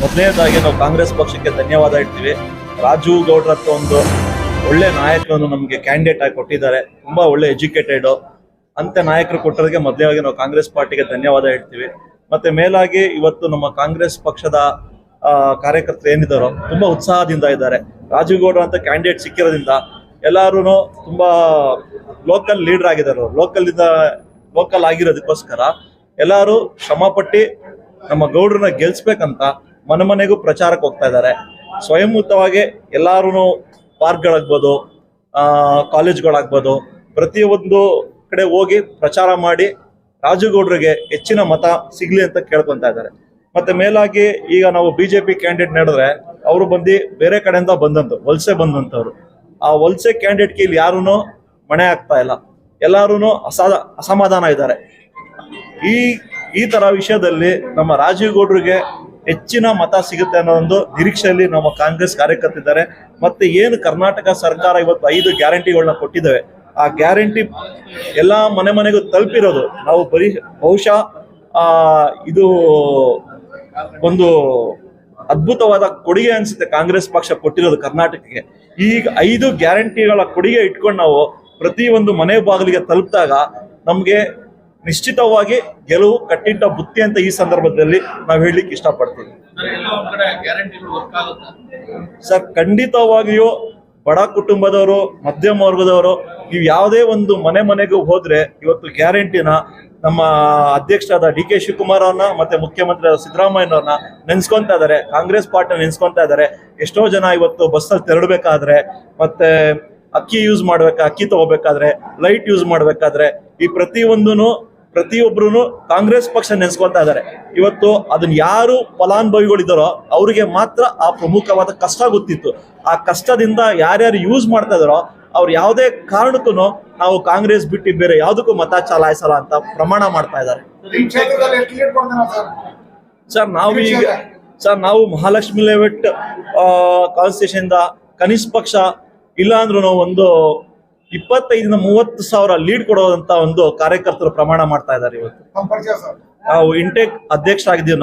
ಮೊದಲನೇದಾಗಿ ನಾವು ಕಾಂಗ್ರೆಸ್ ಪಕ್ಷಕ್ಕೆ ಧನ್ಯವಾದ ಇಡ್ತೀವಿ ರಾಜು ಗೌಡ್ರ ಹತ್ರ ಒಂದು ಒಳ್ಳೆ ನಾಯಕರನ್ನು ನಮಗೆ ಕ್ಯಾಂಡಿಡೇಟ್ ಆಗಿ ಕೊಟ್ಟಿದ್ದಾರೆ. ತುಂಬಾ ಒಳ್ಳೆ ಎಜುಕೇಟೆಡ್ ಅಂತ ನಾಯಕರು ಕೊಟ್ಟರಿಗೆ ಮೊದಲೇವಾಗಿ ನಾವು ಕಾಂಗ್ರೆಸ್ ಪಾರ್ಟಿಗೆ ಧನ್ಯವಾದ ಹೇಳ್ತೀವಿ. ಮತ್ತೆ ಮೇಲಾಗಿ ಇವತ್ತು ನಮ್ಮ ಕಾಂಗ್ರೆಸ್ ಪಕ್ಷದ ಕಾರ್ಯಕರ್ತರು ಏನಿದ್ದಾರೋ ತುಂಬಾ ಉತ್ಸಾಹದಿಂದ ಇದ್ದಾರೆ. ರಾಜೀವ್ ಗೌಡ್ರ ಅಂತ ಕ್ಯಾಂಡಿಡೇಟ್ ಸಿಕ್ಕಿರೋದ್ರಿಂದ ಎಲ್ಲಾರು ತುಂಬಾ ಲೋಕಲ್ ಲೀಡರ್ ಆಗಿದ್ದಾರೆ ಲೋಕಲ್ ಇಂದ ಲೋಕಲ್ ಆಗಿರೋದಕ್ಕೋಸ್ಕರ ಎಲ್ಲರೂ ಶ್ರಮಪಟ್ಟು ನಮ್ಮ ಗೌಡ್ರನ್ನ ಗೆಲ್ಸ್ಬೇಕಂತ ಮನೆ ಮನೆಗೂ ಪ್ರಚಾರಕ್ಕೆ ಹೋಗ್ತಾ ಇದ್ದಾರೆ. ಸ್ವಯಂಭೂತವಾಗಿ ಎಲ್ಲಾರು ಪಾರ್ಕ್ಗಳಾಗ್ಬೋದು ಕಾಲೇಜ್ಗಳಾಗ್ಬೋದು, ಪ್ರತಿಯೊಂದು ಕಡೆ ಹೋಗಿ ಪ್ರಚಾರ ಮಾಡಿ ರಾಜುಗೌಡ್ರಿಗೆ ಹೆಚ್ಚಿನ ಮತ ಸಿಗ್ಲಿ ಅಂತ ಕೇಳ್ಕೊಂತ ಇದ್ದಾರೆ. ಮತ್ತೆ ಮೇಲಾಗಿ ಈಗ ನಾವು ಬಿಜೆಪಿ ಕ್ಯಾಂಡಿಡೇಟ್ ನಡೆದ್ರೆ ಅವರು ಬಂದು ಬೇರೆ ಕಡೆಯಿಂದ ಬಂದಂತ ವಲಸೆ ಬಂದಂತವ್ರು ಆ ವಲಸೆ ಕ್ಯಾಂಡಿಡೇಟ್ಗೆ ಇಲ್ಲಿ ಯಾರೂ ಮಣೆ ಆಗ್ತಾ ಇಲ್ಲ. ಎಲ್ಲಾರು ಅಸಾ, ಅಸಮಾಧಾನ ಇದ್ದಾರೆ. ಈ ಈ ತರ ವಿಷಯದಲ್ಲಿ ನಮ್ಮ ರಾಜೀವ್ ಗೌಡ್ರಿಗೆ ಹೆಚ್ಚಿನ ಮತ ಸಿಗುತ್ತೆ ಅನ್ನೋ ಒಂದು ನಿರೀಕ್ಷೆಯಲ್ಲಿ ನಮ್ಮ ಕಾಂಗ್ರೆಸ್ ಕಾರ್ಯಕರ್ತಿದ್ದಾರೆ. ಮತ್ತೆ ಏನು ಕರ್ನಾಟಕ ಸರ್ಕಾರ ಇವತ್ತು ಐದು ಗ್ಯಾರಂಟಿಗಳನ್ನ ಕೊಟ್ಟಿದ್ದಾವೆ? ಆ ಗ್ಯಾರಂಟಿ ಎಲ್ಲ ಮನೆ ಮನೆಗೂ ತಲುಪಿರೋದು. ನಾವು ಬರೀ ಬಹುಶಃ, ಆ, ಇದು ಒಂದು ಅದ್ಭುತವಾದ ಕೊಡುಗೆ ಅನ್ಸುತ್ತೆ ಕಾಂಗ್ರೆಸ್ ಪಕ್ಷ ಕೊಟ್ಟಿರೋದು ಕರ್ನಾಟಕಕ್ಕೆ. ಈಗ ಐದು ಗ್ಯಾರಂಟಿಗಳ ಕೊಡುಗೆ ಇಟ್ಕೊಂಡು ನಾವು ಪ್ರತಿ ಒಂದು ಮನೆ ಬಾಗಿಲಿಗೆ ತಲುಪಿದಾಗ ನಮ್ಗೆ ನಿಶ್ಚಿತವಾಗಿ ಗೆಲುವು ಕಟ್ಟಿಟ್ಟ ಬುತ್ತಿ ಅಂತ ಈ ಸಂದರ್ಭದಲ್ಲಿ ನಾವು ಹೇಳಲಿಕ್ಕೆ ಇಷ್ಟಪಡ್ತೀವಿ. ಸರ್ ಖಂಡಿತವಾಗಿಯೂ ಬಡ ಕುಟುಂಬದವರು ಮಧ್ಯಮ ವರ್ಗದವರು ನೀವು ಯಾವುದೇ ಒಂದು ಮನೆ ಮನೆಗೂ ಹೋದ್ರೆ ಇವತ್ತು ಗ್ಯಾರಂಟಿನ ನಮ್ಮ ಅಧ್ಯಕ್ಷರಾದ ಡಿ ಕೆ ಶಿವಕುಮಾರ್ ಅವ್ರನ್ನ ಮತ್ತೆ ಮುಖ್ಯಮಂತ್ರಿ ಸಿದ್ದರಾಮಯ್ಯನವ್ರನ್ನ ನೆನ್ಸ್ಕೊಂತಾ ಇದ್ದಾರೆ. ಕಾಂಗ್ರೆಸ್ ಪಾರ್ಟಿ ನೆನ್ಸ್ಕೊಂತಾ ಇದ್ದಾರೆ. ಎಷ್ಟೋ ಜನ ಇವತ್ತು ಬಸ್ಸಲ್ಲಿ ತೆರಳಬೇಕಾದ್ರೆ ಮತ್ತೆ ಅಕ್ಕಿ ಯೂಸ್ ಮಾಡ್ಬೇಕಾ ಅಕ್ಕಿ ತಗೋಬೇಕಾದ್ರೆ ಲೈಟ್ ಯೂಸ್ ಮಾಡ್ಬೇಕಾದ್ರೆ ಈ ಪ್ರತಿಯೊಂದನು ಪ್ರತಿಯೊಬ್ರು ಕಾಂಗ್ರೆಸ್ ಪಕ್ಷ ನೆನೆಸ್ಕೊಳ್ತಾ ಇದ್ದಾರೆ ಇವತ್ತು ಅದನ್ನ ಯಾರು ಫಲಾನುಭವಿಗಳಿದ್ದಾರೋ ಅವರಿಗೆ ಮಾತ್ರ ಆ ಪ್ರಮುಖವಾದ ಕಷ್ಟ ಗೊತ್ತಿತ್ತು. ಆ ಕಷ್ಟದಿಂದ ಯಾರ್ಯಾರು ಯೂಸ್ ಮಾಡ್ತಾ ಇದ್ದಾರೋ ಅವ್ರು ಯಾವುದೇ ಕಾರಣಕ್ಕೂ ನಾವು ಕಾಂಗ್ರೆಸ್ ಬಿಟ್ಟು ಬೇರೆ ಯಾವುದಕ್ಕೂ ಮತ ಚಲಾಯಿಸಲ್ಲ ಅಂತ ಪ್ರಮಾಣ ಮಾಡ್ತಾ ಇದ್ದಾರೆ ಸರ್ ನಾವು ಈಗ ಸರ್ ನಾವು ಮಹಾಲಕ್ಷ್ಮಿ ಲೇಔಟ್ ಕಾನ್ಸ್ಟಿಟ್ಯೂಷನ್ ಕನಿಷ್ಠ ಪಕ್ಷ ಇಲ್ಲ ಅಂದ್ರೂ ಒಂದು ಇಪ್ಪತ್ತೈದರಿಂದ ಮೂವತ್ತು ಸಾವಿರ ಲೀಡ್ ಕೊಡುವಂತ ಒಂದು ಕಾರ್ಯಕರ್ತರು ಪ್ರಮಾಣ ಮಾಡ್ತಾ ಇದ್ದಾರೆ ಇವತ್ತು. ನಾವು ಇಂಟೆಕ್ ಅಧ್ಯಕ್ಷರಾಗಿದ್ದೀವಿ.